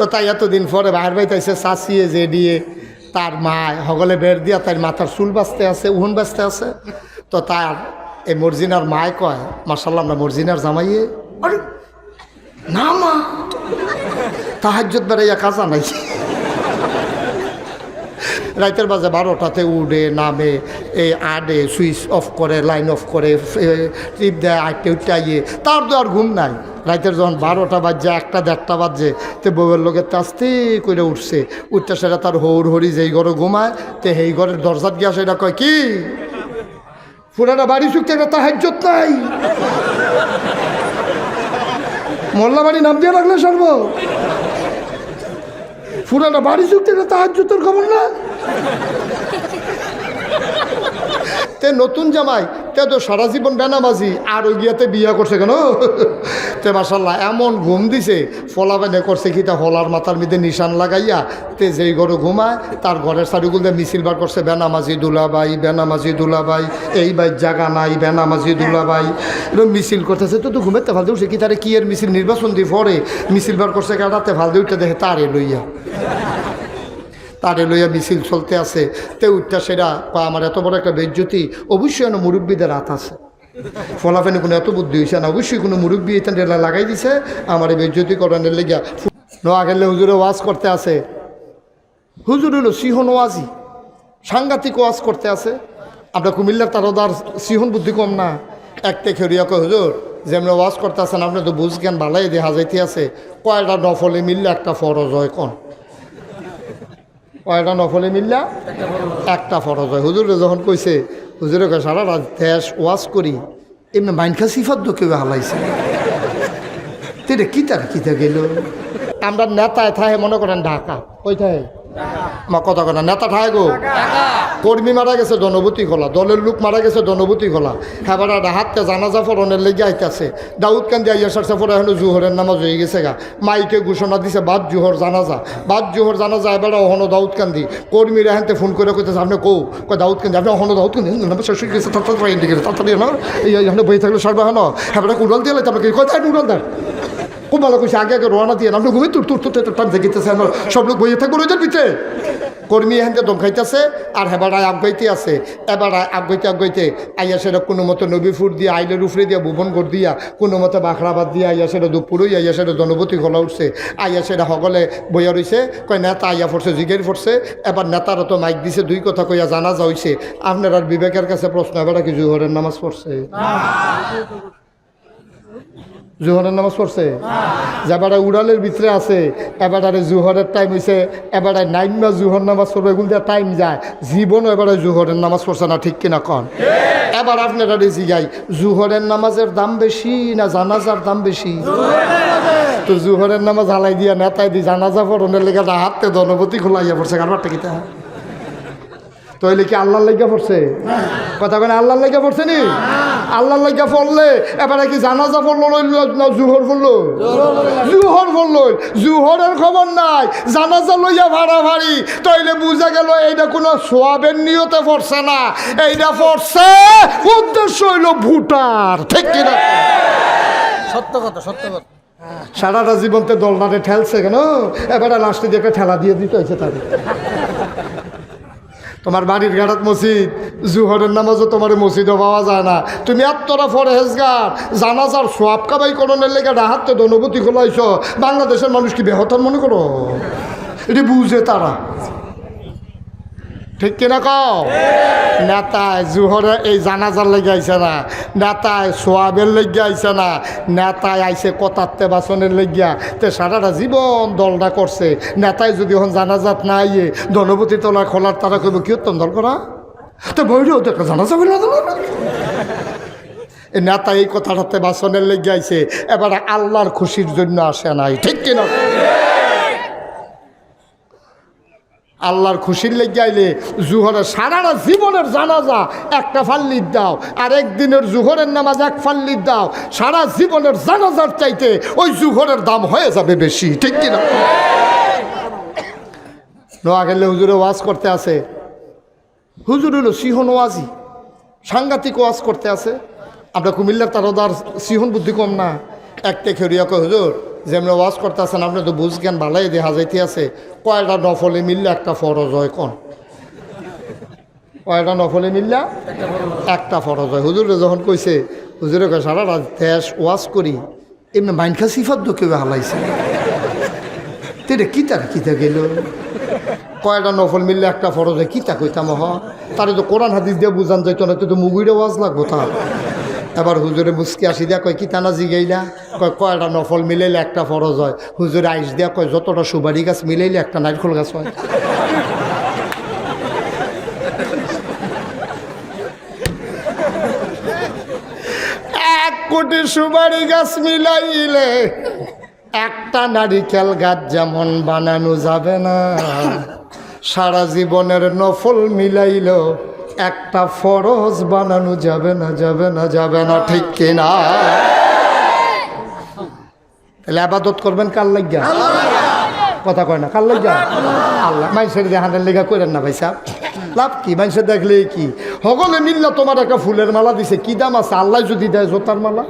তো তাই এতদিন পরে বাইর বাইতেছে চাচিয়ে যে দিয়ে তার মা হগলে বের দিয়া তার মাথার চুল বাঁচতে আছে, উহন বাঁচতে আছে। তো তার এই মর্জিনার মায় কয় মার্শাল্লাহ আমরা মর্জিনার জামাইয়ে। না মা। তাহাজ্জত বেড়াইয়া কাজা নাই। রাইতের বাজে বারোটাতে উড়ে নামে এই আডে, সুইচ অফ করে, লাইন অফ করে টিপ দেয় আটটে উঠতে আইয়ে, তার তো আর ঘুম নাই। রাইতের যখন বারোটা বাজছে, একটা দেড়টা বাজছে, তো বউয়ের লোকের তো আস্তে করে উঠছে। উঠতে সেটা তার হৌর হরি যেই ঘরে ঘুমায়, তো সেই ঘরের দরজাত গিয়া সেটা কয়, কি? পুরাটা বাড়ি চুক্তি একটা তাহাজ্জত নাই? মোল্লা বাড়ি নাম দিয়ে রাখলে সর্ব। পুরাটা বাড়ি চুক্তি একটা তাহাজ্জতের খবর না? তে নতুন জামাই, তে তো সারা জীবন বেনামাজি, আর ওই গিয়াতে বিয়া করছে কেন? তে মাসাল্লাহ এমন ঘুম দিছে, ফলা বেনে করছে কি তা হলার মাথার মধ্যে নিশান লাগাইয়া, তে যেই ঘরে ঘুমায়, তার ঘরের সারিগুল দিয়ে মিছিল বার করছে, বেনামাজি দুলাবাই বেনামাজি দুলাবাই, এই বাই জাগা নাই, বেনামাজি দুলাবাই। এরকম মিছিল করতেছে, তো তো ঘুমেতে ফালতে উঠছে, কি তারে কি এর মিছিল নির্বাচন দিয়ে পরে, মিছিল বার করছে কাটাতে ফালতে উঠতে দেখে তারে লইয়া। তারে লইয়া মিছিল চলতে আছে, তে উঠটা সেরা, বা আমার এত বড় একটা বেজ্জতি, অবশ্যই এনে মুরব্বীদের হাত আছে। ফলাফেনে কোনো এত বুদ্ধি হয়েছে না, অবশ্যই কোনো মুরব্বী রেলা লাগাই দিছে, আমার এই বেজ্জতি করানোর লেগিয়া। নোয়া গেলে হুজুরে ওয়াজ করতে আছে। হুজুর হলো সিহন ওয়াজি, সাংঘাতিক ওয়াজ করতে আছে। আমরা কুমিল্লার তারদার সিহন বুদ্ধি কম না। এক থেকে কয়, হুজুর, যেমন ওয়াজ করতে আছেন, আপনি তো বুঝ জ্ঞান ভালাই দেখা যাইতে আছে। কয়টা নফলে মিললে একটা ফরজ হয়, কন? কয়টা নফলে মিললা, একটা ফরজ হয়। হুজুরে যখন কইছে, হুজুরে কয়, সারা রাত দেশ ওয়াজ করি, এমনি মাইনখা সিফাত তো কেউ হালাইছে তেরে কি তার কী গেল? আমরা নেতায় থাহে মনে করেন ঢাকা। কই মা কথা কথা নেতা ঠায় গো। কর্মী মারা গেছে জনবতী খোলা। দলের লোক মারা গেছে জনবতী খোলা। হেবার হাতে জানাজা ফরনের লেগে আইতাছে। দাউদ কান্দি আইয়া সারছে পরে এখন জুহরের নামাজ হয়ে গেছে গা। মাইকে ঘোষণা দিছে বাদ জুহর জানাজা। বাদ জুহর জানাজা এবার অহনো দাউদ কান্দি কর্মীরা হেনতে ফোন করে কইতেছে আপনি কৌ কয় দাউদ কান্দি আপনি অহনো দাউদ কান্দি নামাজ শেষ হয়ে গেছে তাড়াতাড়ি তাড়াতাড়ি এই এখানে বই থাকলে সারবে হেবার উড়াল দিয়ে আপনাকে কোথায় উড়াল দেন ভালো কইছে, আগে আগে রোয়ানা দিয়ে আপনি ঘুমিয়ে তুর তুর তুর টান দেখিতেছে সব লোক বইয়ে থাকব, রোজের পিঠে। কর্মী এখান দম খাইতেছে আর হেবাড়ায় আবগাইতে আছে এবারায় আবগাইতে আবগাইতে আইয়া সেটা কোনো মতো নবীফুর দিয়ে, আইলের উফরে দিয়া ভুবনগড় দিয়া, কোনো মতো বাখরাবাদ দিয়ে, আইয়া সেটা দুপুরই আইয়া সেটা জনবতী গলা উঠছে, আইয়া সেটা সকলে বইয়া রইছে, কয়, নেতা আইয়া পড়ছে জিগের পড়ছে এবার নেতারও তো মাইক দিছে, দুই কথা কইয়া জানা যাইছে আপনার আর বিবেকের কাছে প্রশ্ন এবার কি জুহরের নামাজ পড়ছে? জুহরের নামাজ পড়ছে? যাবারে উড়ালের ভিতরে আছে এবারে জুহরের টাইম হয়েছে এবারে নাইন মাস জুহর নামাজ পড়বে এগুলো টাইম যায়। জীবনও এবারে জুহরের নামাজ পড়ছে না ঠিক কিনা কন? এবার আপনারা জিগাই জুহরের নামাজের দাম বেশি না জানাজার দাম বেশি? তো জুহরের নামাজ হালাই দিয়া নেতায় দি জানাজা পড়নের লেগে হাতে ধনপতি খোলাইয়া পড়ছে কারবারটা কিতা? তইলে কি আল্লাহর লাইগা পড়ছে? কথা কেন আল্লাহর লাইগা পড়ছে নি? আল্লাহর লাইগা পড়লে এবারে কি জানাজা পড়ল জুহর পড়ল? জুহর পড়ল। জুহরের খবর নাই জানাজা লইয়া ভাড়া ভাড়ি তইলে বুঝা গেল এইটা কোনো সোয়াবের নিয়তে পড়ছে না। এইটা পড়ছে উদ্দেশ্য হইল ভুটার ঠিক কিনা সত্য কথা সত্য কথা। সারাটা জীবনতে দলনারে ঠেলছে কেন? এবারে লাস্টে দিয়ে একটা ঠেলা দিয়ে দিতে হয়েছে তাদের। তোমার বাড়ির ঘাটাত মসজিদ, জুহরের নামাজও তোমার মসজিদও পাওয়া যায় না। তুমি আত্মরা ফরেহেজগার, জানাজার সোয়াব কাবাই করণের লেগে ডাহাতে অনুভূতি খোলাইছ, বাংলাদেশের মানুষ কি বেহতার মনে করো? এটি বুঝে তারা। ঠিক কিনা কও? নেতায় এই জানাজার লেগে আইছে না নেতায় সোয়াবের লেগে আইছে না নেতায় আইছে কথাতে বাসনের লেগিয়া। তে সারাটা জীবন দলটা করছে। নেতায় যদি এখন জানাজাত না আইয়ে ধনপতি তোলা খোলার তারা কইব উত্তম দল করা? তো বইরেও তো একটা জানাজা বলে এই নেতা এই কথাটাতে বাসনের লেগে আইছে, এবার আল্লাহর খুশির জন্য আসে নাই, ঠিক কিনা? আল্লাহর খুশির লেগে জুহরের সারাটা জীবনের জানাজা একটা ফাল্লির দাও, আর একদিনের জুহরের নামাজ এক ফাল্লির দাও, সারা জীবনের জানাজার চাইতে ওই জুহরের দাম হয়ে যাবে বেশি, ঠিক কিনা? নোয়া গেলে হুজুরে ওয়াজ করতে আছে। হুজুর হলো সিহন ওয়াজি, সাংঘাতিক ওয়াজ করতে আছে। আমরা কুমিল্লার তারদার সিহন বুদ্ধি কম না। এক কয়, হুজুর যেমন ওয়াজ করতেছেন, আপনি তো বুঝ জ্ঞান ভালাই দেখা যাইতে আছে। কয়টা নফলে মিললে একটা ফরজ হয়, কোন? কয়টা নফলে মিললা? একটা ফরজ হয়। হুজুরে যখন কইছে, হুজুরে কয়, সারা রাত দেশ ওয়াজ করি, এমনি মাইনখা সিফাত তো কেউ হালাইছে তেরে কিতার কিতা গেল? কয়টা নফল মিললে একটা ফরজ হয় কিতা কইতাম হ তারে তো কোরআন হাদিস দিয়ে বুঝান যাইতো না তো মুগুইরে ওয়াজ লাগবো তার। এবার হুজুরে মুসকি আসি দিয়া কয় কিতানা জিগাইলা? কয় কয়টা নফল মিলাইলে একটা ফরজ হয়। হুজুরে আইস দিয়া কয়, যতটা সুবারি গাছ মিলাইলে একটা নারকেল গাছ হয়। এক কোটি সুবারি গাছ মিলাইলে একটা নারিকেল গাছ যেমন বানানো যাবে না, সারা জীবনের নফল মিলাইল একটা ফরজ বানানো যাবে না যাবে না যাবে না, ঠিক কিনা? তাহলে আবাদত করবেন কার লাগিয়া কথা কয় না, কার লাগিয়া আল্লাহ, মানুষের দেহানের লেগা করেন না ভাই সাহেব। লাভ কি? মানুষের দেখলে কি? হগলে মিল্লা তোমার একটা ফুলের মালা দিছে, কি দাম আছে? আল্লাহ যদি দেয় জোতার মালা?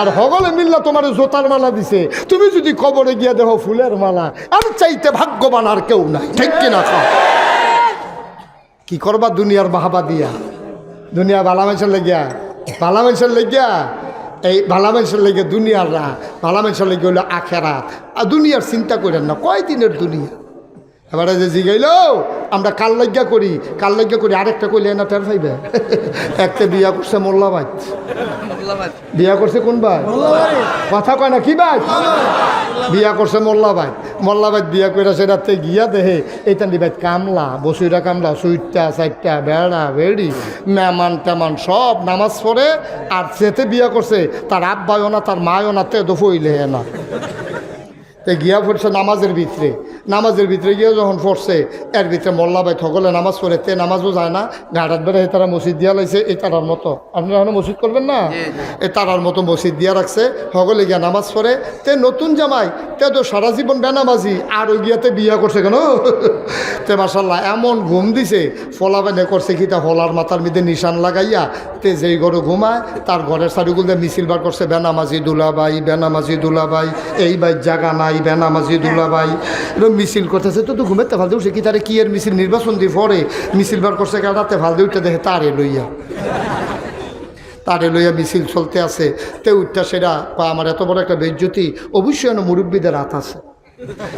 আর হগলে মিল্লা তোমার জোতার মালা দিছে, তুমি যদি কবরে গিয়ে দেখো ফুলের মালা আর চাইতে ভাগ্যবান আর কেউ নাই, ঠিক কিনা কও? কি করবা দুনিয়ার বাহাবা দিয়া? দুনিয়া ভালা মানুষের লেগিয়া? ভালা মানুষের লেগিয়া? এই ভালা মানুষের লেগে দুনিয়ার রা ভালা মানুষের লেগে হলো আখেরাত। আর দুনিয়ার চিন্তা করেন না কয় দিনের দুনিয়া? এবারে যে জিগাইল, আমরা কাল লজ্ঞা করি, কাল লজ্ঞা করি, আরেকটা কইলে না টের পাইবে? একটা বিয়া করছে মোল্লাবাদ বিয়া করছে কোন ভাই? কথা কয় না কি ভাই? বিয়া করছে মোল্লাবাদ মোল্লাবাদ বিয়া করে সেটাতে গিয়া দেহে এইটা নিবাদ কামলা বসুইরা কামলা সুইটটা চারটা বেড়া বেড়ি মেমান টেমান সব নামাজ পড়ে আর সেতে বিয়া করছে তার আব্বায়ও না তার মায়ও না তে দফইলে না। তে গিয়া পড়ছে নামাজের ভিতরে। নামাজের ভিতরে গিয়ে যখন পড়ছে এর ভিতরে মোল্লা ভাই ঠকলে নামাজ পড়ে তে নামাজও যায় না। গাড়ার বেড়ে তারা মসজিদ দিয়া লাগছে এই তারার মতো। আপনারা এখন মসজিদ করবেন না? এই তারার মতো মসজিদ দিয়া রাখছে সকলে গিয়া নামাজ পড়ে। তে নতুন জামাই তে তো সারা জীবন বেনামাজি আর ওই গিয়াতে বিয়া করছে কেন? তে মাসাল্লাহ এমন ঘুম দিছে ফলা বেনে করছে কি তা ফলার মাথার মধ্যে নিশান লাগাইয়া তে যেই ঘরে ঘুমায় তার ঘরের চারিগুলো দিয়ে মিছিল বার করছে বেনামাজি দুলাবাই বেনামাজি দুলাবাই এই বাই জাগা নাই বেনামাজি দুলাবাই মিছিল করতেছে, তো তো ঘুমেতে ফালতে উঠছে। কি তারে কি এর মিছিল নির্বাচন দিয়ে পরে মিছিল বার করছে কাটাতে ফালতে উঠতে দেখে তারে লইয়া। তারে লইয়া মিছিল চলতে আছে। তে উঠটা সেরা, বা আমার এত বড় একটা বেজ্জতি, অবশ্যই এনে মুরব্বীদের হাত আছে।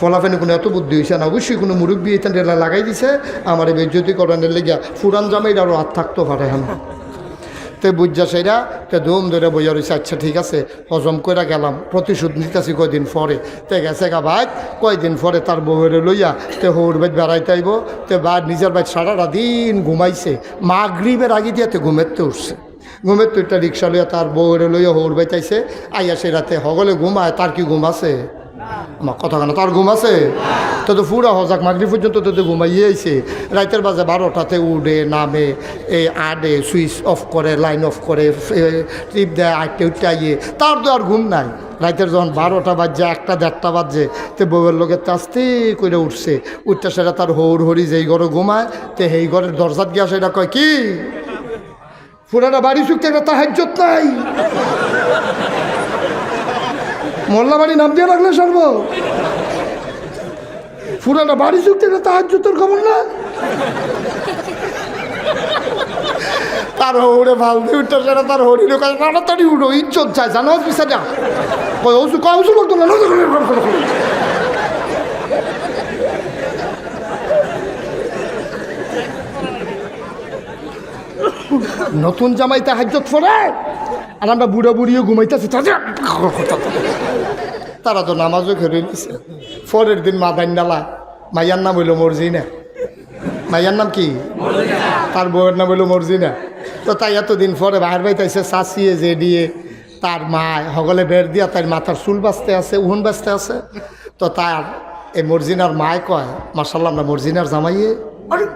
ফলাফেনে কোনো এত বুদ্ধি হয়েছে না। অবশ্যই কোনো মুরব্বী এটা লাগাই দিছে, আমার এই বেজ্জতি করানোর লেগিয়া ফুরান জামাইর আরও হাত থাকতে পারে হ্যাঁ তে বুঝা সেরা, তে ধুম ধরে বইয়া রয়েছে আচ্ছা ঠিক আছে, হজম করে গেলাম, প্রতিশোধ নিতেছি কয়দিন পরে। তে গেছে গা ভাই কয়দিন পরে তার বউরে লইয়া তে হৌর বাইত বেড়াইতে আইব, তে বা নিজের বাইত সারাটা দিন ঘুমাইছে মা গ্রিবের আগে দিয়ে তে ঘুমেতে উঠছে। ঘুমের তো একটা রিক্সা লইয়া তার বউরে লইয়া হৌর বাইতাইছে আইয়া সে রাতে হগলে ঘুমায়, তার কি ঘুম আছে? আমার কথা কেন? তার ঘুম আছে? তো তো ফুরা হজাক মাগরি পর্যন্ত তো ঘুমাইয়ে আইছে। রাতের বাজে বারোটাতে উঠে, নামে এই আডে, সুইচ অফ করে, লাইন অফ করে টিপ দেয় আটটে উঠতে আইয়ে, তার তো আর ঘুম নাই। রাতের যখন বারোটা বাজছে, একটা দেড়টা বাজছে, তো বউয়ের লোকের আস্তে করে উঠছে। উঠতে সেটা তার হৌর হরি যেই ঘরে ঘুমায়, তো সেই ঘরের দরজাত গিয়া সেটা কয়, কি? পুরাটা বাড়ি চুক্তি একটা তাহাজ্যত নাই। মোল্লা বাড়ি নাম দিয়ে রাখলে সর্ব। পুরাটা বাড়ি চুক্তি একটা জুতোর খবর না? তার হৌড়ে ভালো উঠতে সেটা তার হরির কাছে তাড়াতাড়ি উঠো, ইজ্জত চাই জানো পিসা যা কয় ওষুধ কয় ওষুধ লাগতো না নতুন জামাইতে হাজ্যত ফোরে আর আমরা বুড়ো বুড়িও ঘুমাইতেছি তারা তো নামাজও খেয়ে নিছে। পরের দিন মা দান্ডালা মাইয়ার নাম হইল মর্জিনা। মাইয়ার নাম কি? তার বউয়ের নাম হইল মর্জিনা। তো তাই এতদিন পরে বাহির বাইতাইছে চাচিয়ে যে দিয়ে তার মা হগলে বের দিয়া তার মাথার চুল বাঁচতে আছে, উহন বাঁচতে আছে। তো তার এই মর্জিনার মায় কয় মার্শাল্লাহ আমরা মর্জিনার জামাইয়ে। আরে,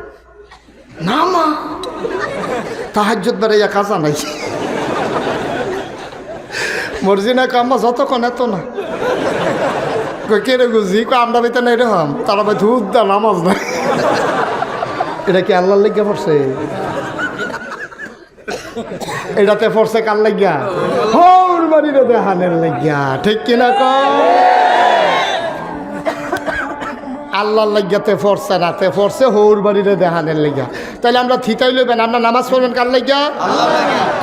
না মা বেড়াইয়া কাজা নাই মর্জিনা কাম্মা যতক্ষণ এত না। কে রে গুজি? কই আমরা বেতন নাই রকম তারা ভাই ধুত দা, নামাজ নাই। এটা কি আল্লাহর লেগে পড়ছে? এটাতে ফরছে কার লাগিয়া? হৌর বাড়িরে দেহানের লাগিয়া। ঠিক কিনা কর আল্লাহর লাগিয়াতে ফরছে রাতে ফরছে হৌর বাড়িরে দেহানের লাগিয়া। তাহলে আমরা থিতাই লইবেন, আমরা নামাজ পড়বেন কার লাগিয়া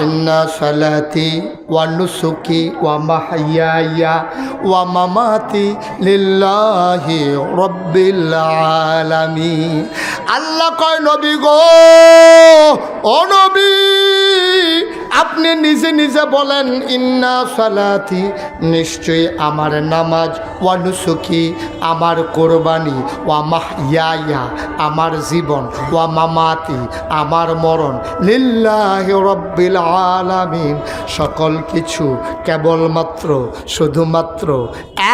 ইন্না সালাতি ওয়া নুসুকি ওয়া মাহাইয়া ওয়া মামাতি লিল্লাহি রব্বিল আলামিন। আল্লাহ কয়, নবী গো, ও নবী! আপনি নিজে নিজে বলেন, ইন্না সালাতি, নিশ্চয়ই আমার নামাজ, ওয়া নুসুকি, আমার কোরবানি, ওয়া মাহইয়ায়া, আমার জীবন, ওয়া মামাতি, আমার মরণ, লিল্লাহি রব্বিল আলামিন। সকল কিছু কেবলমাত্র, শুধুমাত্র,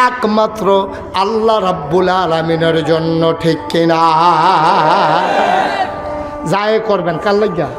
একমাত্র আল্লাহ রাব্বুল আলামিনের জন্য, ঠিক কিনা? যায় করবেন, কার লাগিয়া